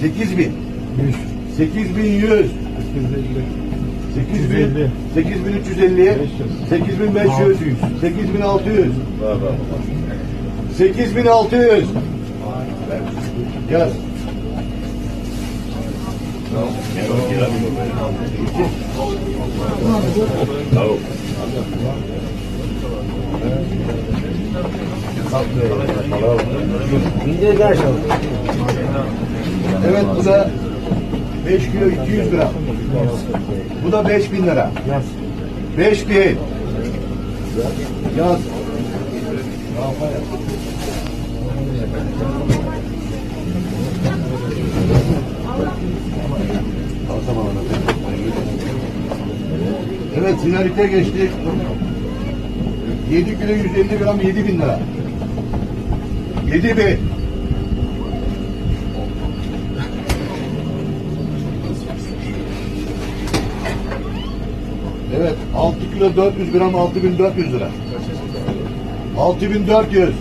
8000. 8100. 8000 8350 8500 8600 8600 Yaz. Evet bu da 5 kilo 200 gram. Bu da 5000 lira. Yaz. 5000. Yaz. Evet sinarite geçtik. 7 kilo 150 gram 7000 lira. 7000. Evet 6 kilo 400 gram 6400 lira. 6400.